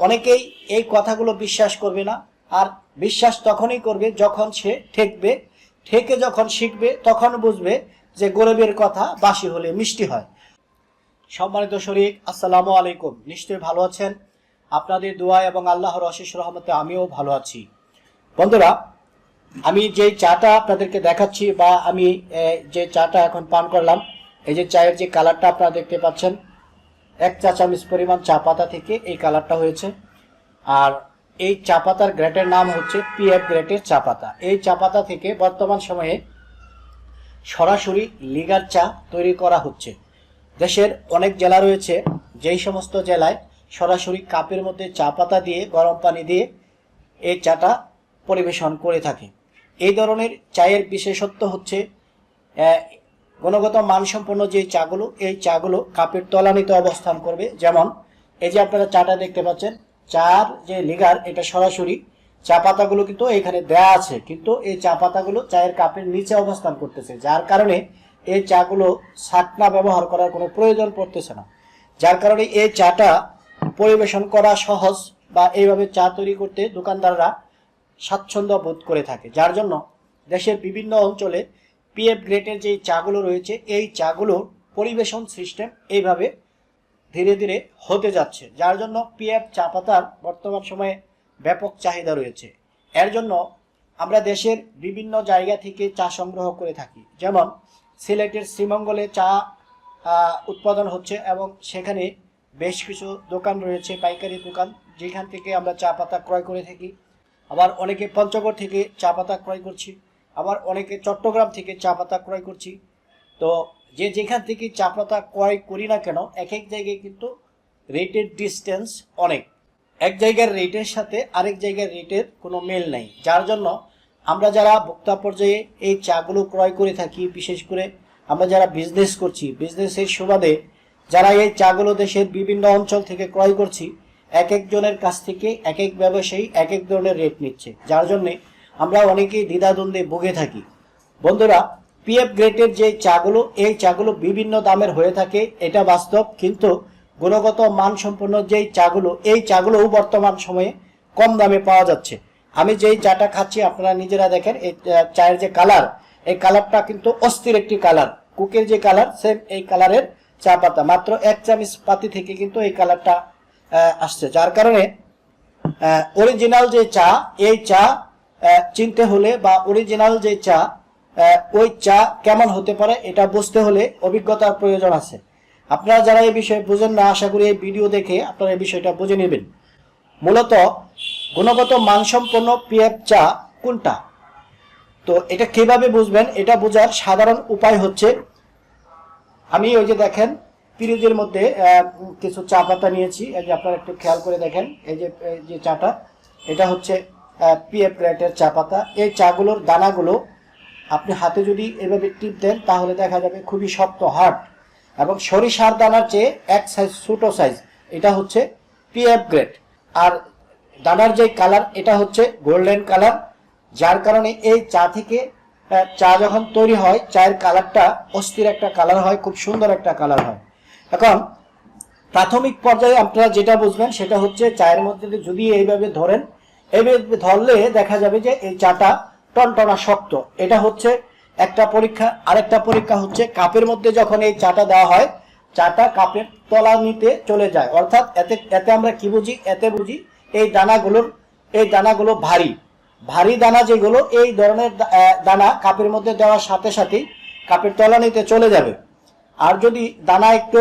অনেকেই এই কথাগুলো বিশ্বাস করবে না, আর বিশ্বাস তখনই করবে যখন সে ঠেকবে। ঠেকে যখন শিখবে, তখন বুঝবে যে গরিবের কথা বাসি হলে মিষ্টি হয়। সম্মানিত শরীর আসসালামু আলাইকুম। নিশ্চয়ই ভালো আছেন? আপনাদের দোয়া এবং আল্লাহর অশেষ রহমতে আমিও ভালো আছি। বন্ধুরা, আমি যে চাটা আপনাদেরকে দেখাচ্ছি বা আমি যে চাটা এখন পান করলাম, এই যে চায়ের যে কালারটা আপনারা দেখতে পাচ্ছেন এক চা চামচ পরিমাণ চা পাতা থেকে এই কালারটা হয়েছে। আর এই চা পাতার গ্রেটের নাম হচ্ছে পিএফ গ্রেটের চা পাতা। এই চা পাতা থেকে বর্তমান সময়ে সরাসরি লিগার চা তৈরি করা হচ্ছে। দেশের অনেক জেলা রয়েছে, যেই সমস্ত জেলায় সরাসরি কাপের মধ্যে চা পাতা দিয়ে, গরম পানি দিয়ে এই চাটা পরিবেশন করে থাকে। এই ধরনের চায়ের বিশেষত্ব হচ্ছে গুণগত মানসম্পন্ন যে চাগুলো, এই চাগুলো কাপের তলানিতে অবস্থান করবে। যেমন, এই যে আপনারা চাটা দেখতে পাচ্ছেন, চার যে লিগার, এটা সরাসরি চা পাতাগুলো কিন্তু এখানে দেয়া আছে। কিন্তু এই চা পাতাগুলো চায়ের কাপের নিচে অবস্থান করতেছে, যার কারণে এই চাগুলো ছাকনা ব্যবহার করার কোনো প্রয়োজন পড়তেছে না। যার কারণে এই চাটা পরিবেশন করা সহজ বা এইভাবে চা তৈরি করতে দোকানদাররা স্বাচ্ছন্দ্য বোধ করে থাকে। যার জন্য দেশের বিভিন্ন অঞ্চলে পিএফ গ্রেটের যে চাগুলো রয়েছে, এই চাগুলোর পরিবেশন সিস্টেম এইভাবে ধীরে ধীরে হতে যাচ্ছে। যার জন্য পিএফ চা পাতার বর্তমান সময়ে ব্যাপক চাহিদা রয়েছে। এর জন্য আমরা দেশের বিভিন্ন জায়গা থেকে চা সংগ্রহ করে থাকি। যেমন সিলেটের শ্রীমঙ্গলে চা উৎপাদন হচ্ছে এবং সেখানে বেশ কিছু দোকান রয়েছে, পাইকারি দোকান, যেখান থেকে আমরা চা পাতা ক্রয় করে থাকি। আবার অনেকে পঞ্চগড় থেকে চা পাতা ক্রয় করছি। আবার অনেকে চট্টগ্রাম থেকে চা পাতা ক্রয় করছি। তো যে যেখান থেকে চা পাতা ক্রয় করি না কেন, এক এক জায়গায় কিন্তু রেটের ডিস্টেন্স অনেক। এক জায়গার রেটের সাথে আরেক জায়গার রেটের কোনো মেল নেই। যার জন্য আমরা যারা ভোক্তা পর্যায়ে এই চাগুলো ক্রয় করে থাকি, বিশেষ করে আমরা যারা বিজনেস করছি বিজনেসের সুবাদে যারা এই চাগুলো দেশের বিভিন্ন অঞ্চল থেকে ক্রয় করছি, এক একজনের কাছ থেকে এক এক ব্যবসায়ী এক এক ধরনের রেট নিচ্ছে। যার জন্যে আমরা অনেকেই দ্বিধাদ্বন্দ্বে ভুগে থাকি। বন্ধুরা পিএফ গ্রেডের যে চাগুলো, এই চাগুলো বিভিন্ন দামের হয়ে থাকে, এটা বাস্তব, কিন্তু গুণগত মানসম্পন্ন যেই চাগুলো, এই চাগুলোও বর্তমান সময়ে কম দামে পাওয়া যাচ্ছে। আমি যেই চাটা খাচ্ছি, আপনারা নিজেরা দেখেন, এই চায়ের যে কালার এই কালারটা কিন্তু অস্থির একটি কালার কুকের যে কালার সেম এই কালারের চা পাতা। মাত্র এক চামচ পাতি থেকে কিন্তু এই কালারটা আসছে। যার কারণে অরিজিনাল যে চা, এই চা চিনতে হলে বা অরিজিনাল যে চা ওই চা কেমন হতে পারে এটা বুঝতে হলে অভিজ্ঞতার প্রয়োজন আছে। আপনারা যারা এই বিষয়ে বুঝেন না, আশা করি এই ভিডিও দেখে আপনারা এই বিষয়টা বুঝে নেবেন। মূলত গুণগত মানসম্পন্ন পিএফ চা কোনটা? তো এটা কীভাবে বুঝবেন এটা বোঝার সাধারণ উপায় হচ্ছে, আমি ওই যে দেখেন পিরিজের মধ্যে কিছু চা পাতা নিয়েছি। এই যে আপনারা একটু খেয়াল করে দেখেন, এই যে যে চাটা, এটা হচ্ছে পিএফ গ্রেটের চা পাতা। এই চাগুলোর দানাগুলো আপনি হাতে যদি এভাবে টিপ দেন, তাহলে দেখা যাবে খুবই শক্ত, হার্ড। এবং সরিষার দানার চেয়ে এক সাইজ ছোটো সাইজ এটা হচ্ছে পিএফ গ্রেড। আর দানার যে কালার এটা হচ্ছে গোল্ডেন কালার যার কারণে এই চা থেকে চা যখন তৈরি হয়, চায়ের কালারটা অস্থির একটা কালার হয়, খুব সুন্দর একটা কালার হয়। এখন, প্রাথমিক পর্যায়ে আপনারা যেটা বুঝবেন, সেটা হচ্ছে চায়ের মধ্যে যদি এইভাবে ধরেন ধরলে দেখা যাবে যে এই চাটা টনটনা শক্ত। এটা হচ্ছে একটা পরীক্ষা, আরেকটা পরীক্ষা হচ্ছে কাপের মধ্যে যখন এই চাটা দেওয়া হয়, চাটা কাপের তলা নিতে চলে যায়। অর্থাৎ এতে এতে আমরা কি বুঝি? এতে বুঝি এই দানাগুলোর, এই দানাগুলো ভারী। ভারী দানা যেগুলো, এই ধরনের দানা কাপের মধ্যে দেওয়ার সাথে সাথেই কাপের তলানিতে চলে যাবে। আর যদি দানা একটু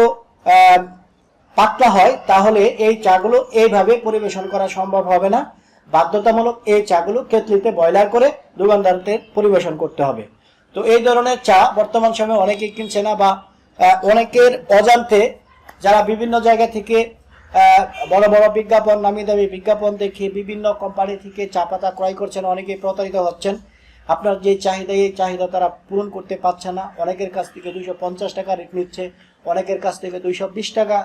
পাতলা হয়, তাহলে এই চাগুলো এইভাবে পরিবেশন করা সম্ভব হবে না। বাধ্যতামূলক এই চাগুলো কেতলিতে বয়লার করে দোকানদারদের পরিবেশন করতে হবে। তো এই ধরনের চা বর্তমান সময়ে অনেকেই কিনছে না বা অনেকের অজান্তে যারা বিভিন্ন জায়গা থেকে বড় বড় বিজ্ঞাপন, নামি দামি বিজ্ঞাপন দেখে বিভিন্ন কোম্পানি থেকে চা পাতা ক্রয় করছেন, অনেকেই প্রতারিত হচ্ছেন। আপনার যে চাহিদা, এই চাহিদা তারা পূরণ করতে পারছে না। অনেকের কাছ থেকে দুইশো পঞ্চাশ টাকা রেট নিচ্ছে, অনেকের কাছ থেকে দুইশো বিশ টাকা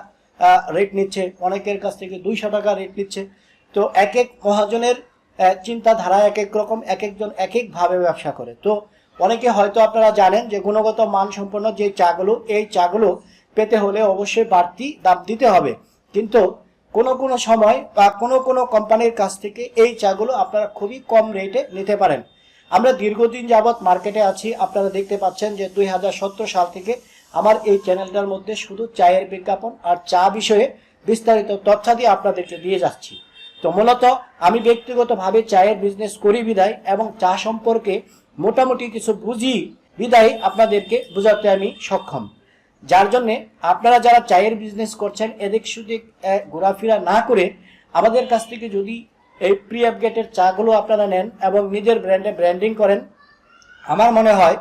রেট নিচ্ছে, অনেকের কাছ থেকে দুইশো টাকা রেট নিচ্ছে। তো এক এক মহাজনের চিন্তাধারা এক এক রকম, এক একজন এক একভাবে ব্যবসা করে। তো অনেকে হয়তো আপনারা জানেন যে গুণগত মান সম্পন্ন যে চাগুলো, এই চাগুলো পেতে হলে অবশ্যই বাড়তি দাম দিতে হবে। কিন্তু কোনো কোনো সময় বা কোনো কোনো কোম্পানির কাছ থেকে এই চাগুলো আপনারা খুবই কম রেটে নিতে পারেন। আমরা দীর্ঘদিন যাবৎ মার্কেটে আছি। আপনারা দেখতে পাচ্ছেন যে দুই হাজার সতেরো সাল থেকে আমার এই চ্যানেলটার মধ্যে শুধু চায়ের বিজ্ঞাপন আর চা বিষয়ে বিস্তারিত তথ্যাদি আপনাদেরকে দিয়ে যাচ্ছি। তো মূলত আমি ব্যক্তিগতভাবে চায়ের বিজনেস করি বিদায় এবং চা সম্পর্কে মোটামুটি কিছু বুঝি বিদায় আপনাদেরকে বোঝাতে আমি সক্ষম। যার জন্যে আপনারা যারা চায়ের বিজনেস করছেন, এদিক সুদিক ঘোরাফেরা না করে আমাদের কাছ থেকে যদি এই প্রি আপগেটের চাগুলো আপনারা নেন এবং নিজের ব্র্যান্ডে ব্র্যান্ডিং করেন, আমার মনে হয়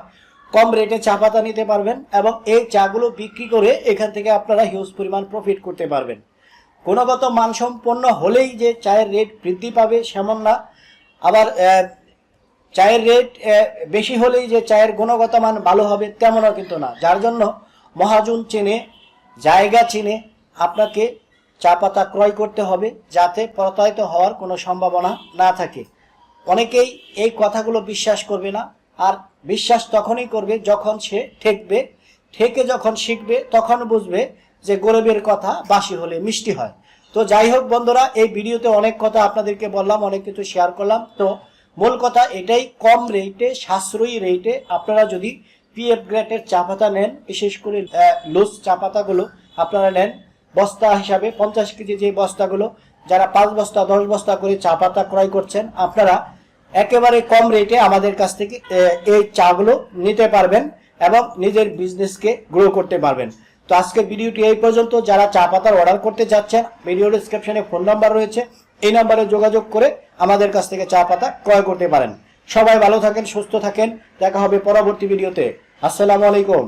কম রেটে চা পাতা নিতে পারবেন এবং এই চাগুলো বিক্রি করে এখান থেকে আপনারা হিউজ পরিমাণ প্রফিট করতে পারবেন। গুণগত মানসম্পন্ন হলেই যে চায়ের রেট বৃদ্ধি পাবে সেমন না। আবার চায়ের রেট বেশি হলেই যে চায়ের গুণগত মান ভালো হবে তেমনও কিন্তু না। যার জন্য মহাজন চেনে, জায়গা চিনে আপনাকে চা পাতা ক্রয় করতে হবে যাতে প্রতারিত হওয়ার কোনো সম্ভাবনা না থাকে। অনেকেই এই কথাগুলো বিশ্বাস করবে না আর বিশ্বাস তখনই করবে যখন সে ঠেকবে। ঠেকে যখন শিখবে তখন বুঝবে যে গরিবের কথা, বাসি হলে মিষ্টি হয়। তো যাই হোক বন্ধুরা, এই ভিডিওতে অনেক কথা আপনাদেরকে বললাম, অনেক কিছু শেয়ার করলাম। তো মূল কথা এটাই, কম রেটে সাশ্রয়ী রেটে আপনারা যদি পিএফ গ্রেটের চা পাতা নেন, বিশেষ করে লুজ চা পাতাগুলো আপনারা নেন, বস্তা হিসাবে পঞ্চাশ কেজি যে বস্তাগুলো, যারা পাঁচ বস্তা, দশ বস্তা করে চা পাতা ক্রয় করছেন, আপনারা একেবারে কম রেটে আমাদের কাছ থেকে এই চাগুলো নিতে পারবেন এবং নিজের বিজনেসকে গ্রো করতে পারবেন। তো আজকের ভিডিওটি এই পর্যন্ত। যারা চা পাতার অর্ডার করতে যাচ্ছেন ভিডিও ডিসক্রিপশনে ফোন নাম্বার রয়েছে। এই নাম্বারে যোগাযোগ করে আমাদের কাছ থেকে চা পাতা ক্রয় করতে পারেন। সবাই ভালো থাকেন, সুস্থ থাকেন। দেখা হবে পরবর্তী ভিডিওতে। আসসালামু আলাইকুম।